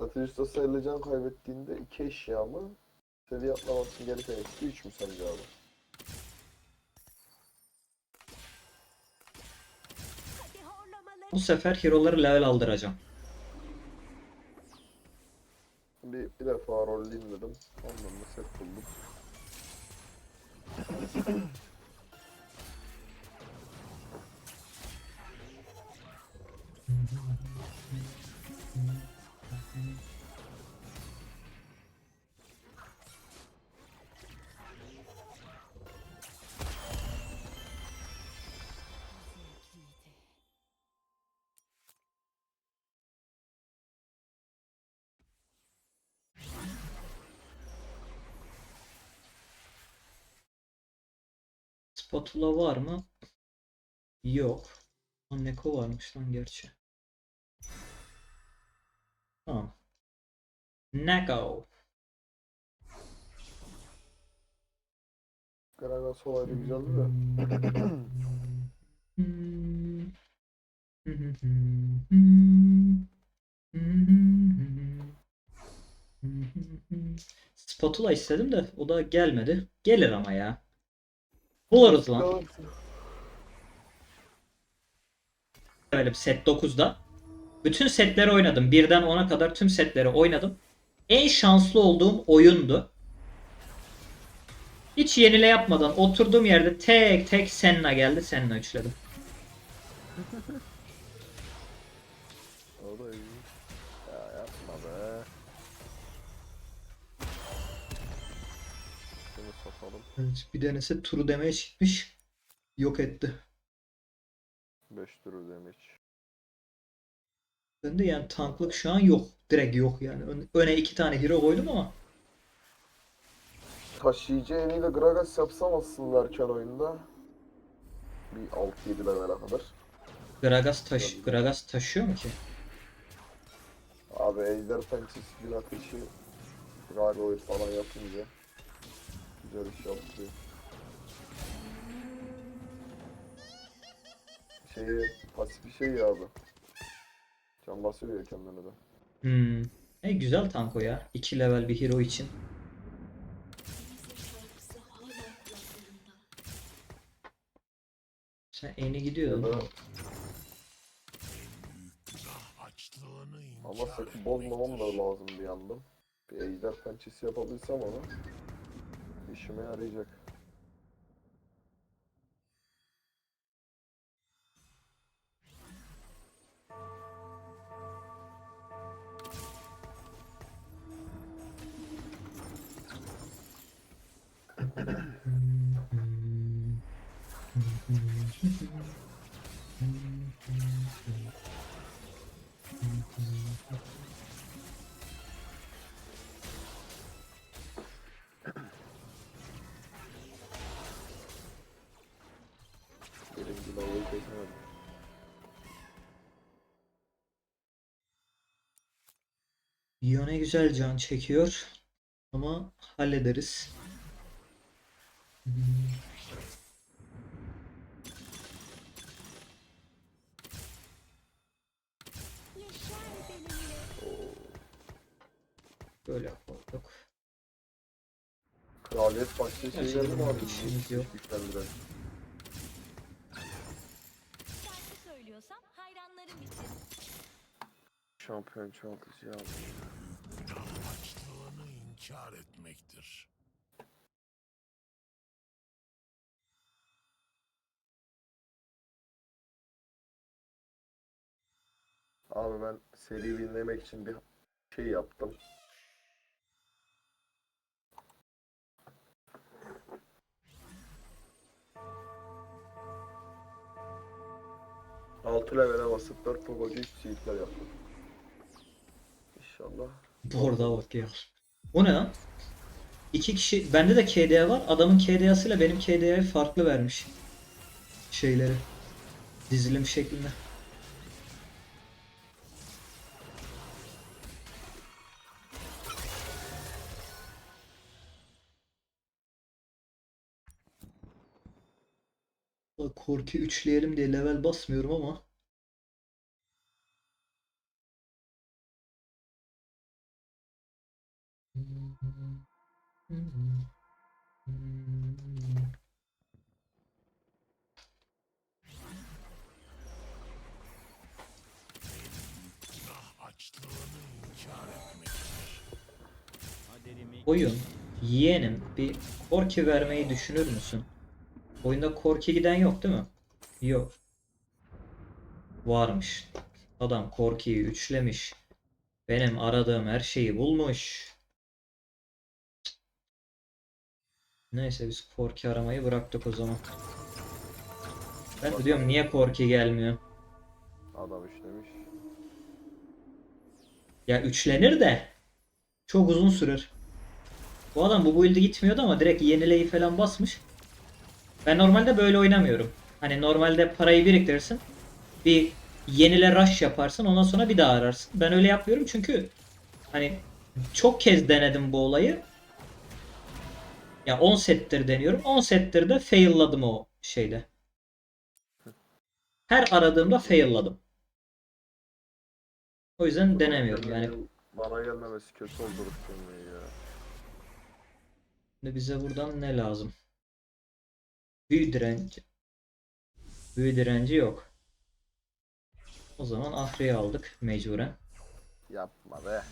Strateji ustası 50 can kaybettiğinde iki eşya mı? Seviye atlamak için gereken eksi 3 mü sence abi? Bu sefer hero'ları level aldıracağım. Bir, bir defa rolleyim dedim. Ondan da set buldum. Spatula var mı? Yok. Aa, Neko varmış lan gerçi. Tamam. Neko. Gragas olaydı güzeldi de. Spatula istedim de o da gelmedi. Gelir ama ya. Buluruz lan. Böyle set 9'da. Bütün setleri oynadım. Birden 10'a kadar tüm setleri oynadım. En şanslı olduğum oyundu. Hiç yenile yapmadan oturduğum yerde tek tek Senna geldi. Senna üçledim. Evet, bir denese turu demeye çıkmış. Yok etti. 5 turu demiş. Ben de yani tanklık şu an yok. Direkt yok yani. Ön- Öne iki tane hero koydum ama. Taşıyıcı eniyle Gragas yapsam aslında erken oyunda. Bir 6-7 level'e kadar. Gragas taş Gragas taşıyor mu ki? Abi Ejder Pençesi gün ateşi Gargoyle falan yapınca güzel iş yaptı. Şeyi pasif bir şey ya abi. Can basıyor ya kendine de. Hmm. E güzel tank o ya. 2 level bir hero için. Sen eni Ya gidiyordun. da Açlığını ama seti bozmamam da lazım bir yandan. Bir Ejder Pençesi yapabilsem onu işime yarayacak. Güzel can çekiyor. Ama hallederiz. Hmm. Böyle koyduk. Kraliyet başlığı Evet, şeyler mi abi? işimiz yok. Güçlendiren. İçin. Şampiyon çoğaltıcı aldım. Açlığını inkar etmektir. Abi ben seri winlemek için bir şey yaptım. Altı levele basıp 4 pogocu 3 seedler yaptım. Bu arada bak ya. O ne lan? İki kişi bende de KDA var. Adamın KDA'sıyla benim KDA'yı farklı vermiş. Şeyleri. Dizilim şeklinde. Korki üçleyelim diye level basmıyorum ama Oyun, yeğenim bir korki vermeyi düşünür müsün? Oyunda korki giden yok değil mi? Yok. Varmış. Adam korkiyi üçlemiş. Benim aradığım her şeyi bulmuş. Neyse biz korki aramayı bıraktık o zaman. Ben de diyorum niye korki gelmiyor? Adam işlemiş. Ya üçlenir de çok uzun sürer. Bu adam bu build'e gitmiyordu ama direkt yenileyi falan basmış. Ben normalde böyle oynamıyorum. Hani normalde parayı biriktirirsin. Bir yenile rush yaparsın ondan sonra bir daha ararsın. Ben öyle yapmıyorum çünkü hani çok kez denedim bu olayı. Ya 10 settir deniyorum. 10 settir de failladım o şeyde. Her aradığımda failladım. O yüzden denemiyorum yani. Bana gelmemesi kötü oldu Rıfkı'nın ya. Şimdi bize buradan ne lazım? Büyü direnci. Büyü direnci yok. O zaman Ahri'yi aldık mecburen. Yapma be.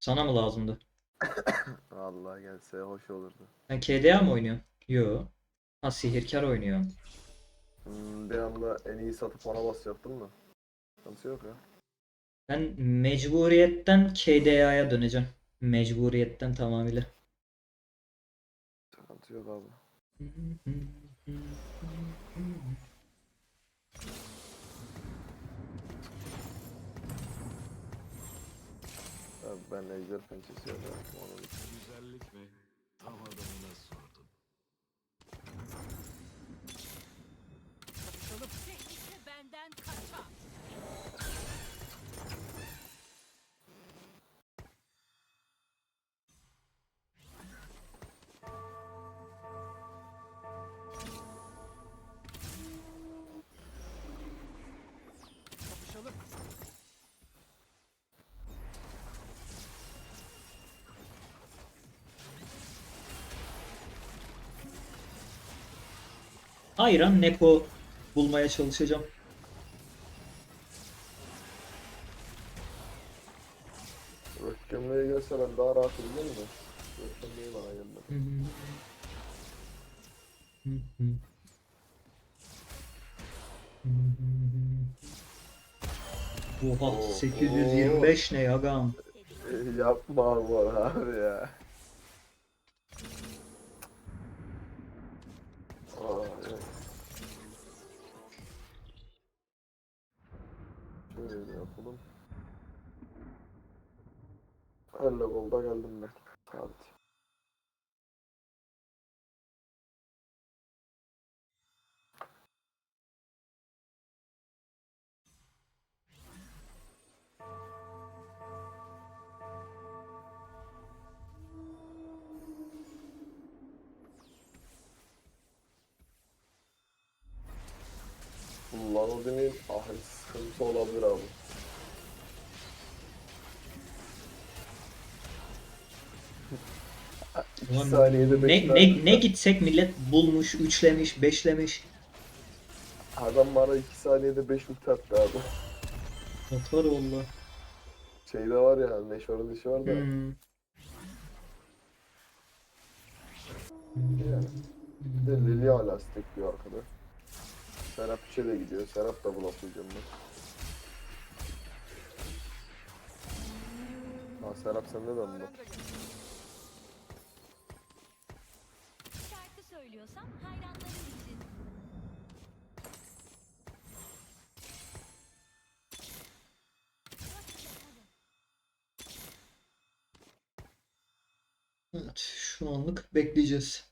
Sana mı lazımdı? Allah gelse hoş olurdu. Sen KDA mı oynuyorsun? Yo. Ha sihirkar oynuyor. Hmm, bir anda en iyi satıp ona basacaktım da. Sıkıntı yok ya. Ben mecburiyetten KDA'ya döneceğim. Mecburiyetten tamamıyla. Sıkıntı yok abi. Abi ben ejder pençesi yapıyorum. Onu bir- Hayran Neko bulmaya çalışacağım. Rıfkı'mle gelse ben daha rahat edeceğim de. Rıfkı'mle bana geldi. Oha Oo, 825 ne yagam. E, yapma bu abi ya. Şöyle yapalım. Elle golda geldim ben. Hadi. Ulan saniyede Ne, ne, ne gitsek millet bulmuş, üçlemiş, beşlemiş. Adam bana 2 saniyede 5 ulti attı abi. Motor oldu. Şeyde var ya Neşor'un işi var da. Hmm. Yani. Bir de Lili hala stekliyor arkada. Serap içe de gidiyor. Serap da bulaşacağım ben. Ha Serap sende de mi? Şarkı söylüyorsam hayranlarım için. Evet, şu anlık bekleyeceğiz.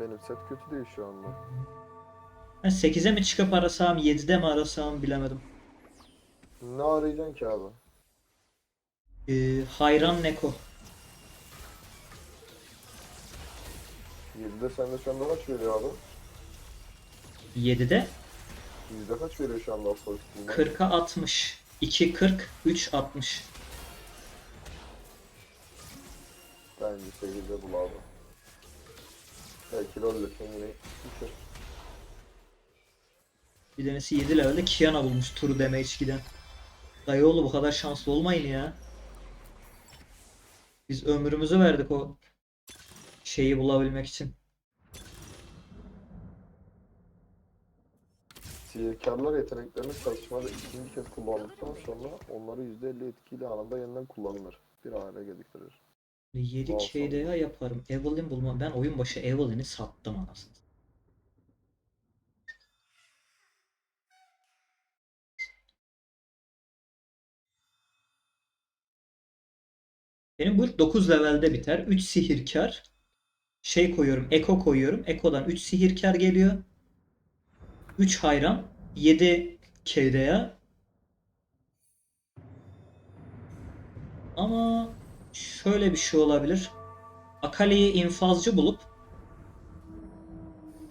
Benim set kötü değil şu anda. Ben 8'e mi çıkıp arasam, 7'de mi arasam bilemedim. Ne arayacaksın ki abi? Ee, hayran Neko. 7'de sende şu anda kaç veriyor abi? 7'de Yüzde kaç veriyor şu anda Steam'den? 40'a 60. 2 40, 3 60. Bence 8'de bul abi. Belki LoL'lükten yine düşer. Bir tanesi 7 levelde Kiana bulmuş turu damage giden. Dayı oğlu bu kadar şanslı olmayın ya. Biz ömrümüzü verdik o şeyi bulabilmek için. Sihirkarlar yeteneklerini çalışmada ikinci kez kullandıktan sonra onları %50 etkiyle anında yeniden kullanılır. Bir hale getirir. 7 Olsun. KDA yaparım. Evelyn bulmam. Ben oyun başı Evelyn'i sattım anasını. Benim build 9 levelde biter. 3 sihirkar. Şey koyuyorum. Eko koyuyorum. Eko'dan 3 sihirkar geliyor. 3 hayran. 7 KDA. Ama şöyle bir şey olabilir. Akali'yi infazcı bulup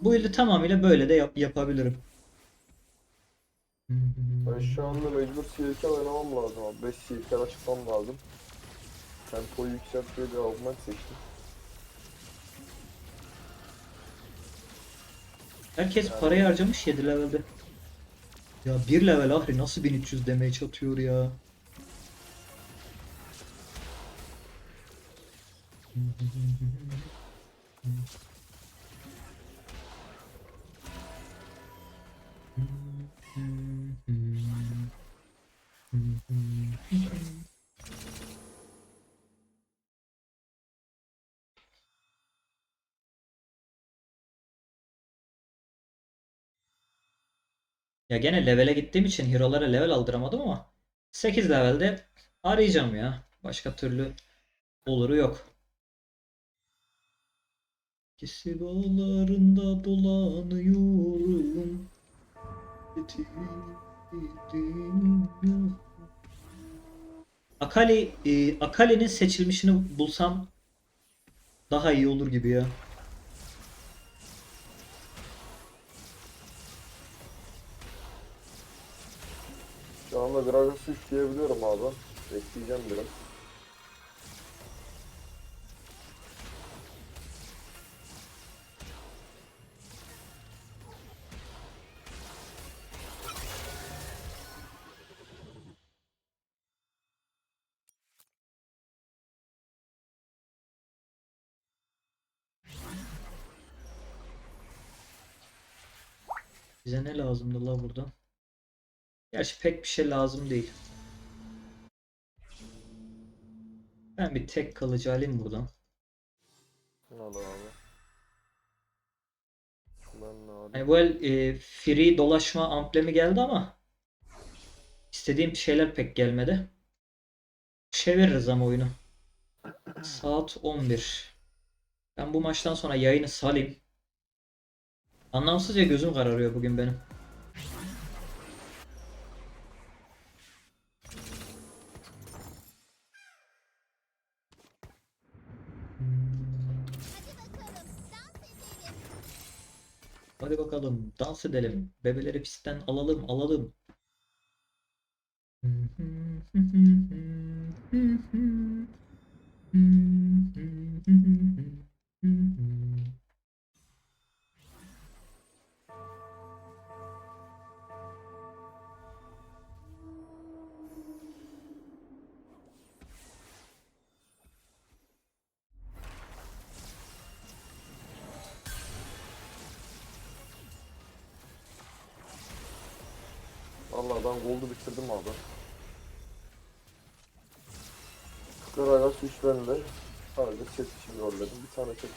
bu build'i tamamıyla böyle de yap- yapabilirim. Ben şu anda mecbur sihirkar oynamam lazım abi. 5 sihirkar açmam lazım. Tempoyu yükselt diye bir augment seçtim. Herkes parayı harcamış 7 levelde. Ya 1 level Ahri nasıl 1300 damage atıyor ya. Ya gene levele gittiğim için hero'lara level aldıramadım ama 8 levelde arayacağım ya. Başka türlü oluru yok. Kesi bağlarında dolanıyorum. Akali, e, Akali'nin seçilmişini bulsam daha iyi olur gibi ya. Şu anda Gragas'ı üçleyebiliyorum abi. Bekleyeceğim biraz. Bize ne lazımdı la burada? Gerçi pek bir şey lazım değil. Ben bir tek kalıcı alayım buradan. Oldu abi? Ne alayım? Hani bu el e, free dolaşma amblemi geldi ama istediğim şeyler pek gelmedi. Çeviririz ama oyunu. Saat 11. Ben bu maçtan sonra yayını salayım. Anlamsızca gözüm kararıyor bugün benim. Hadi bakalım dans edelim. Bebeleri pistten alalım alalım.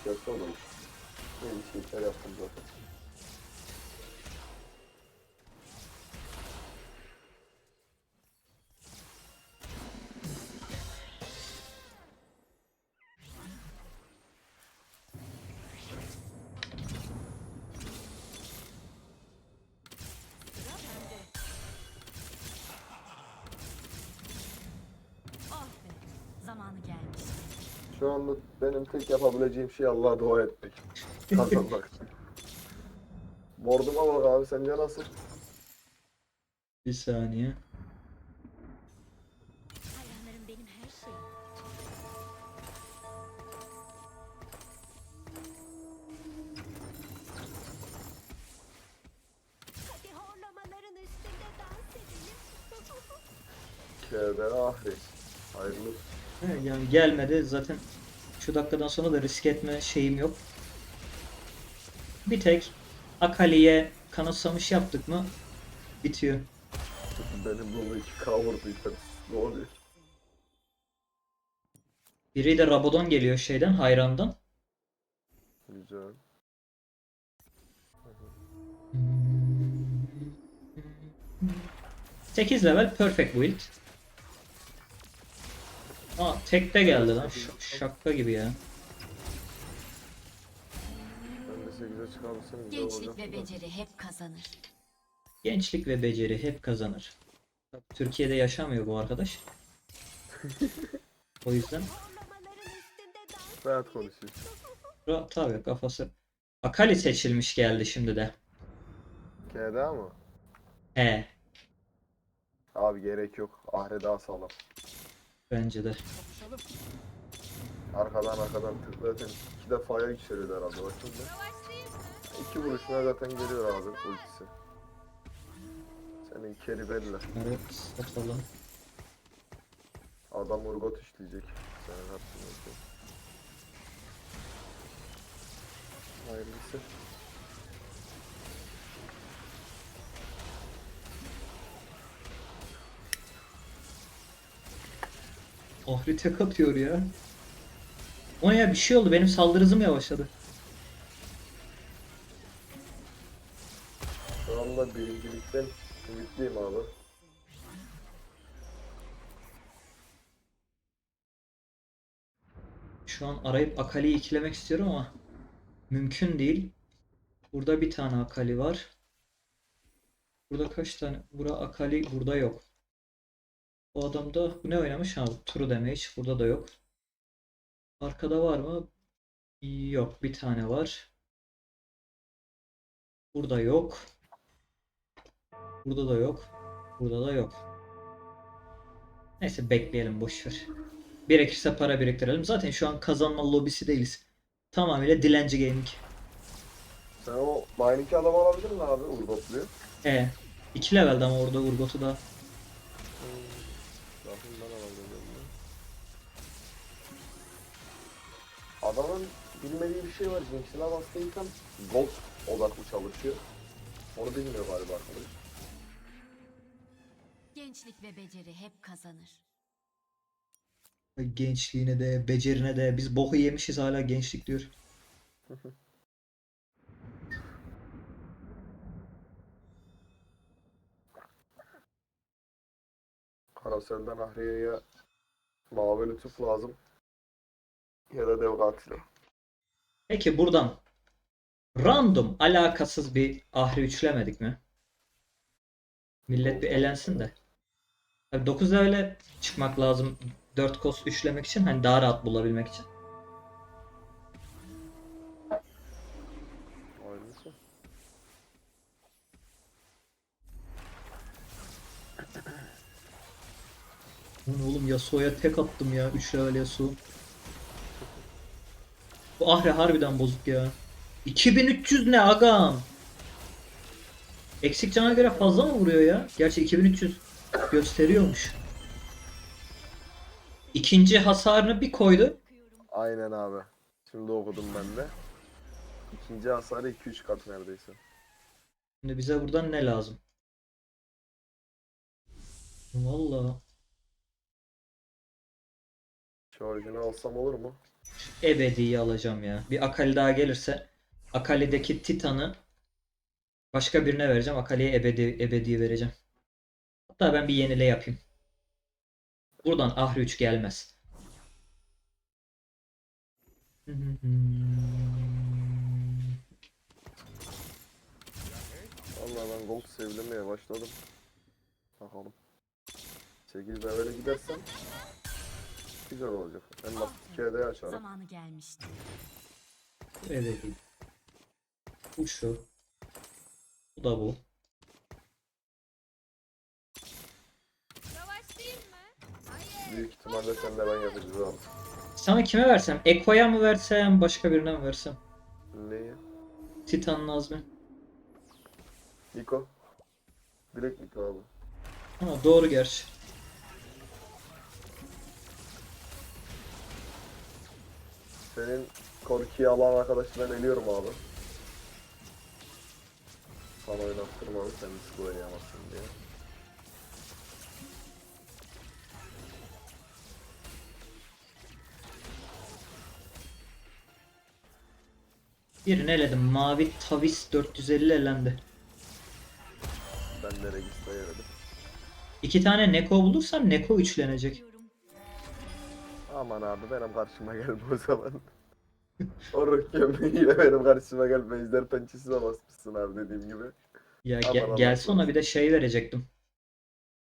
Bir tane set gelse olur. Neydi şeyler yaptım zaten. Şu anda benim tek yapabileceğim şey Allah'a dua etmek. Kazanmak. Borduma bak abi sence nasıl? Bir saniye. Gelmedi zaten şu dakikadan sonra da risk etme şeyim yok. Bir tek Akali'ye kanıtsamış yaptık mı bitiyor. Benim bunu iki kavurdu işte. Ne oluyor? Biri de Rabadon geliyor şeyden hayrandan. Güzel. 8 level perfect build. Aa tekte geldi lan. Ş- şaka gibi ya. Ben de 8'e çıkarırsam güzel Gençlik ve beceri hep kazanır. Gençlik ve beceri hep kazanır. Tabii Türkiye'de yaşamıyor bu arkadaş. o yüzden Rahat konuşuyor. Ra- tabii kafası. Akali seçilmiş geldi şimdi de. KD mı? He Abi gerek yok. Ahri daha sağlam. Bence de. Arkadan arkadan tık zaten iki defaya yükseliyor herhalde bakın da. İki vuruşuna zaten geliyor abi ultisi. Senin keri belli. Bunları satalım. Adam urgot işleyecek. Senin hakkın olsun. Hayırlısı. Ahri tek atıyor ya. O ya bir şey oldu benim saldırı hızım yavaşladı. Şu anda birincilikten ümitliyim abi. Şu an arayıp Akali'yi ikilemek istiyorum ama mümkün değil. Burada bir tane Akali var. Burada kaç tane? Bura Akali burada yok. Bu adam da bu ne oynamış? Ha True Damage burada da yok. Arkada var mı? Yok bir tane var. Burada yok. Burada da yok. Burada da yok. Neyse bekleyelim boşver. Gerekirse para biriktirelim. Zaten şu an kazanma lobisi değiliz. Tamamıyla dilenci gaming. Sen o mining'i adam alabilir mi abi urgotluyor? E 2 levelde ama orada Urgot'u da Adamın bilmediği bir şey var. Jinx'ine bastıysan gold odaklı çalışıyor. Onu bilmiyor galiba arkadaş. Gençlik ve beceri hep kazanır. gençliğine de becerine de biz boku yemişiz hala gençlik diyor. Karasel'den Ahriye'ye mavi lütuf lazım. Ya da dev katili. Peki buradan random alakasız bir ahri üçlemedik mi? Millet bir elensin de. Tabii 9 level'e çıkmak lazım 4 kos üçlemek için hani daha rahat bulabilmek için. Aynısı. Bu ne oğlum Yasuo'ya tek attım ya 3 level Yasuo. Bu ahri harbiden bozuk ya. 2300 ne agam? Eksik cana göre fazla mı vuruyor ya? Gerçi 2300 gösteriyormuş. İkinci hasarını bir koydu. Aynen abi. Şimdi okudum ben de. İkinci hasarı 2-3 kat neredeyse. Şimdi bize buradan ne lazım? Vallahi Şarjını alsam olur mu? Ebediyi alacağım ya. Bir Akali daha gelirse Akali'deki Titan'ı başka birine vereceğim. Akali'ye ebedi ebedi vereceğim. Hatta ben bir yenile yapayım. Buradan Ahri 3 gelmez. Vallahi ben gold sevlemeye başladım. Bakalım. 8 level'e gidersem güzel olacak. En basit 2'ye açarım. Zamanı gelmişti. Ebedi. Bu şu. Bu da bu. Büyük ihtimalle sen de ben yapacağız abi. Sana kime versem? Eko'ya mı versem? Başka birine mi versem? Neyi? Titan Nazmi. Niko. Direkt Niko abi. Ama doğru gerçi. Senin korkuyu alan arkadaşı ben eliyorum abi. Sana oynattırmadı sen risk oynayamazsın diye. Birini eledim. Mavi Tavis 450 elendi. Ben de Regis'te yemedim. İki tane Neko bulursam Neko üçlenecek. Aman abi benim karşıma gelme o zaman. o ruh gömleğiyle benim karşıma gelme. Ejder pençesi de basmışsın abi dediğim gibi. Ya Aman ge- Allah gelse ona bir de şey verecektim.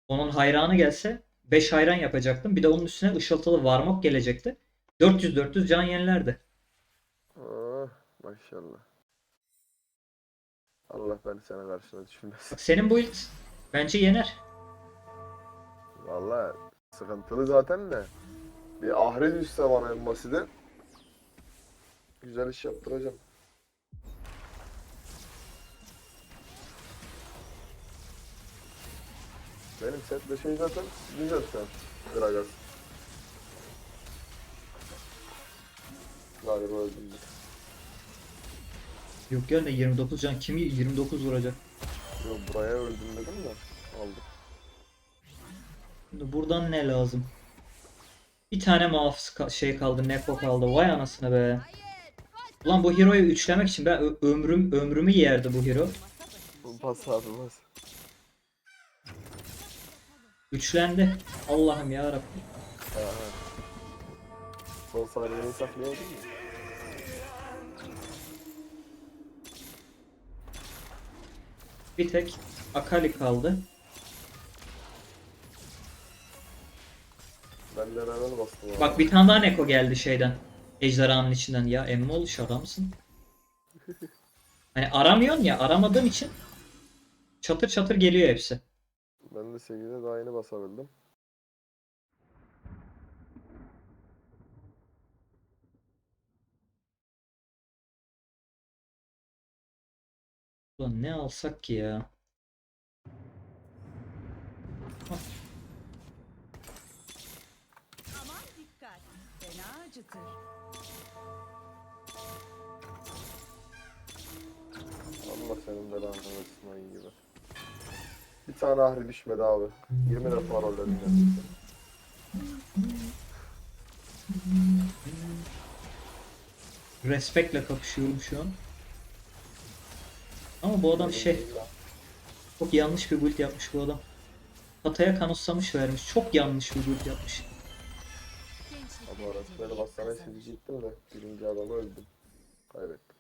Onun hayranı gelse 5 hayran yapacaktım. Bir de onun üstüne ışıltılı varmok gelecekti. 400-400 can yenilerdi. Oh maşallah. Allah beni senin karşına düşürmesin. Senin build bence yener. Valla sıkıntılı zaten de. Bir ahri düşse bana en basiti. Güzel iş yaptıracağım. Benim setle şey zaten güzel an. Gragas. Galiba öldüm. Yok ne 29 can kimi 29 vuracak. Yo buraya öldüm dedim de aldım. Şimdi buradan ne lazım? Bir tane muhafız ka- şey kaldı, Neko kaldı. Vay anasını be. Ulan bu hero'yu üçlemek için ben ömrüm ömrümü yerdi bu hero. Bas abi bas. Üçlendi. Allah'ım ya Rabbim. Aha. Son saniyeyi saklayabildin mi? Bir tek Akali kaldı. Ben de hemen bastım abi. Bak bir tane daha Neko geldi şeyden. Ejderhanın içinden. Ya emmi oluş adamsın. Hani aramıyorsun ya aramadığım için çatır çatır geliyor hepsi. Ben de 8'e daha yeni basabildim. Ulan ne alsak ki ya? Aman acıtır. Allah senin belanı versin ayın gibi. Bir tane ahri düşmedi abi. 20 defa rolledim gerçekten. Respektle kapışıyorum şu an. Ama bu adam şey çok yanlış bir build yapmış bu adam. Hataya kanıtsamış vermiş. Çok yanlış bir build yapmış. Gençlik Abi ve orası beceri beni hep hastaneye kazanır. silecektim de birinci adamı öldüm. Kaybettim.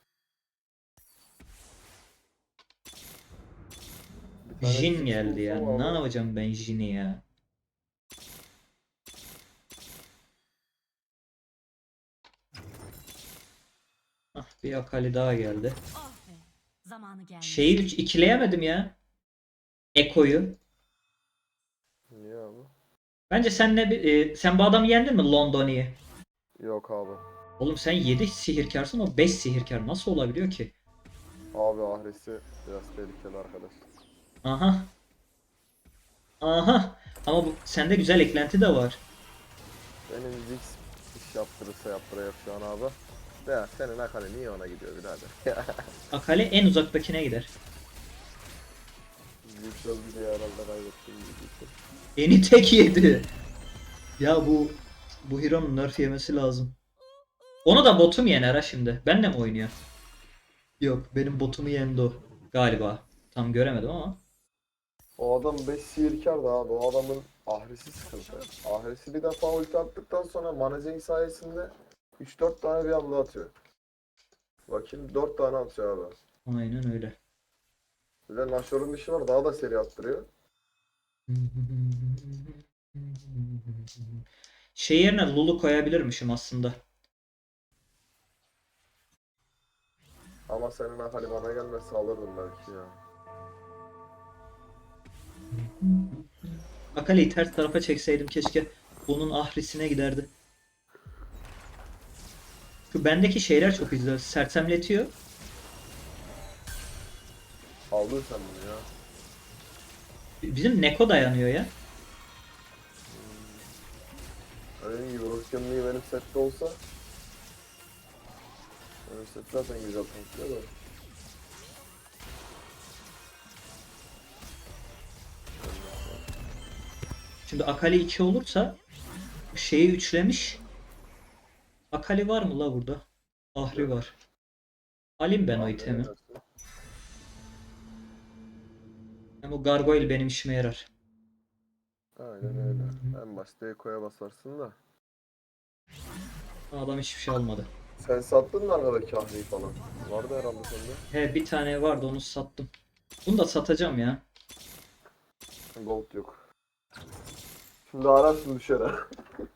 Bir Jin geldi ya. Ne abi. yapacağım ben Jin'i ya? Ah bir Akali daha geldi. Oh be. Zamanı gelmiş. Şeyi üç- ikileyemedim ya. Eko'yu. Bence senle bir, e, sen bu adamı yendin mi Londoni'yi? Yok abi. Oğlum sen 7 sihirkarsın o 5 sihirkar nasıl olabiliyor ki? Abi ahresi biraz tehlikeli arkadaş. Aha. Aha. Ama bu, sende güzel eklenti de var. Benim Ziggs iş yaptırırsa yaptıracak şu an abi. Ya senin Akali niye ona gidiyor birader? Akali en uzaktakine gider. Ziggs öldü diye herhalde kaybettim Ziggs'i. Eni tek yedi. Ya bu bu Hero'nun nerf yemesi lazım. Onu da botum yener ha şimdi. Benle mi oynuyor? Yok benim botumu yendi o. Galiba. Tam göremedim ama. O adam 5 sihirkardı abi. O adamın ahresi sıkıntı. Ahresi bir defa ulti attıktan sonra Manazing sayesinde 3-4 tane bir anda atıyor. Bakayım 4 tane atıyor abi. Aynen öyle. Bir de Nashor'un işi var daha da seri attırıyor. Şey yerine Lulu koyabilirmişim aslında. Ama senin Akali bana gelmezse alırdım belki ya. Akali'yi ters tarafa çekseydim keşke onun ahrisine giderdi. Şu bendeki şeyler çok güzel. Sersemletiyor. Aldın sen bunu ya. Bizim Neko dayanıyor ya. Dediğim gibi Ruskenliği benim sette olsa benim set zaten güzel tanıtıyor da. Şimdi Akali 2 olursa şeyi üçlemiş. Akali var mı la burada? Ahri var. Alayım ben o itemi. O gargoyle benim işime yarar. Aynen öyle. En başta Eko'ya basarsın da. Adam hiçbir şey almadı. Sen sattın mı arkadaki ahriyi falan? Vardı herhalde sende. He bir tane vardı onu sattım. Bunu da satacağım ya. Gold yok. Şimdi ararsın düşer ha.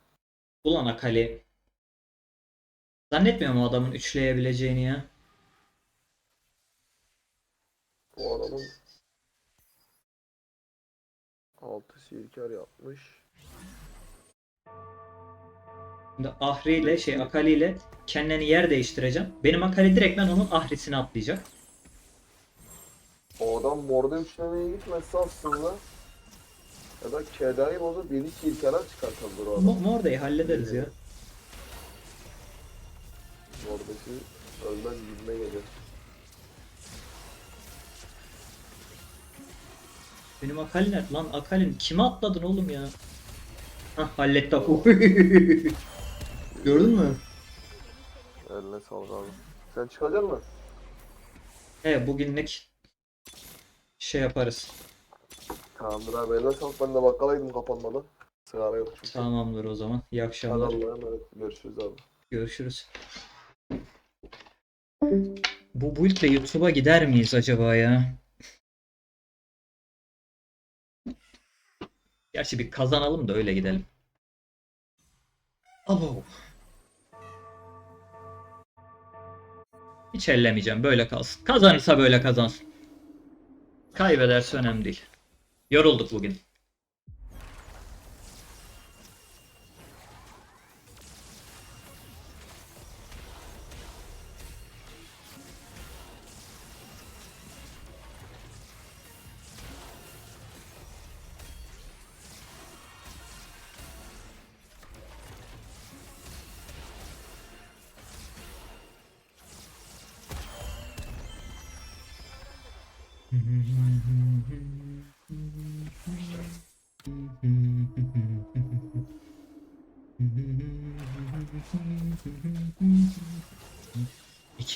Ulan Akali. Zannetmiyorum o adamın üçleyebileceğini ya. Bu adamın 6 sirkar yapmış. Şimdi Ahri ile şey Akali ile kendini yer değiştireceğim. Benim Akali direkt ben onun Ahri'sine atlayacak. O adam morda üçlemeye gitmezse aslında ya da Keda'yı bozup 7 sirkara çıkartabilir o adam. Mo- Morda'yı hallederiz ya. Mordaki ölmez gibime geliyor. Benim Akali nerede? Lan Akali'nin kime atladın oğlum ya? Hah halletti. Gördün mü? Eline sağlık abi. Sen çıkacak mısın? He bugünlük şey yaparız. Tamamdır abi eline sağlık. Ben de bakkalaydım kapanmalı. Sigara yok çünkü. Tamamdır o zaman. İyi Hadi akşamlar. Allah'a emanet. Görüşürüz abi. Görüşürüz. Bu build ile YouTube'a gider miyiz acaba ya? Gerçi bir kazanalım da öyle gidelim. Abo. Hiç ellemeyeceğim. Böyle kalsın. Kazanırsa böyle kazansın. Kaybederse önemli değil. Yorulduk bugün.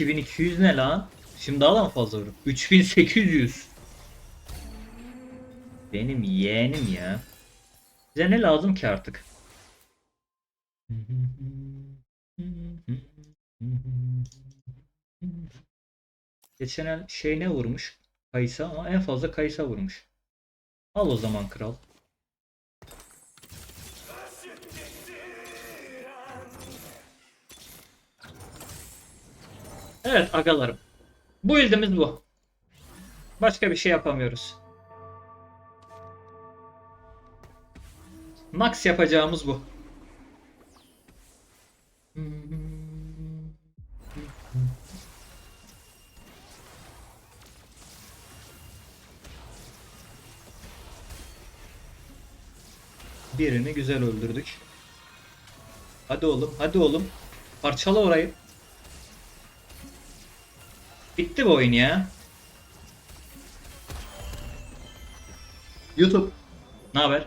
...2200 ne lan? Şimdi daha da mı fazla vururum? 3800. Benim yeğenim ya. Bize ne lazım ki artık? Geçen el şey ne vurmuş? Kaysa ama en fazla Kaysa vurmuş. Al o zaman kral. Evet agalarım. Bu ildimiz bu. Başka bir şey yapamıyoruz. Max yapacağımız bu. Birini güzel öldürdük. Hadi oğlum, hadi oğlum. Parçala orayı. Bitti bu oyun ya. YouTube. Ne haber?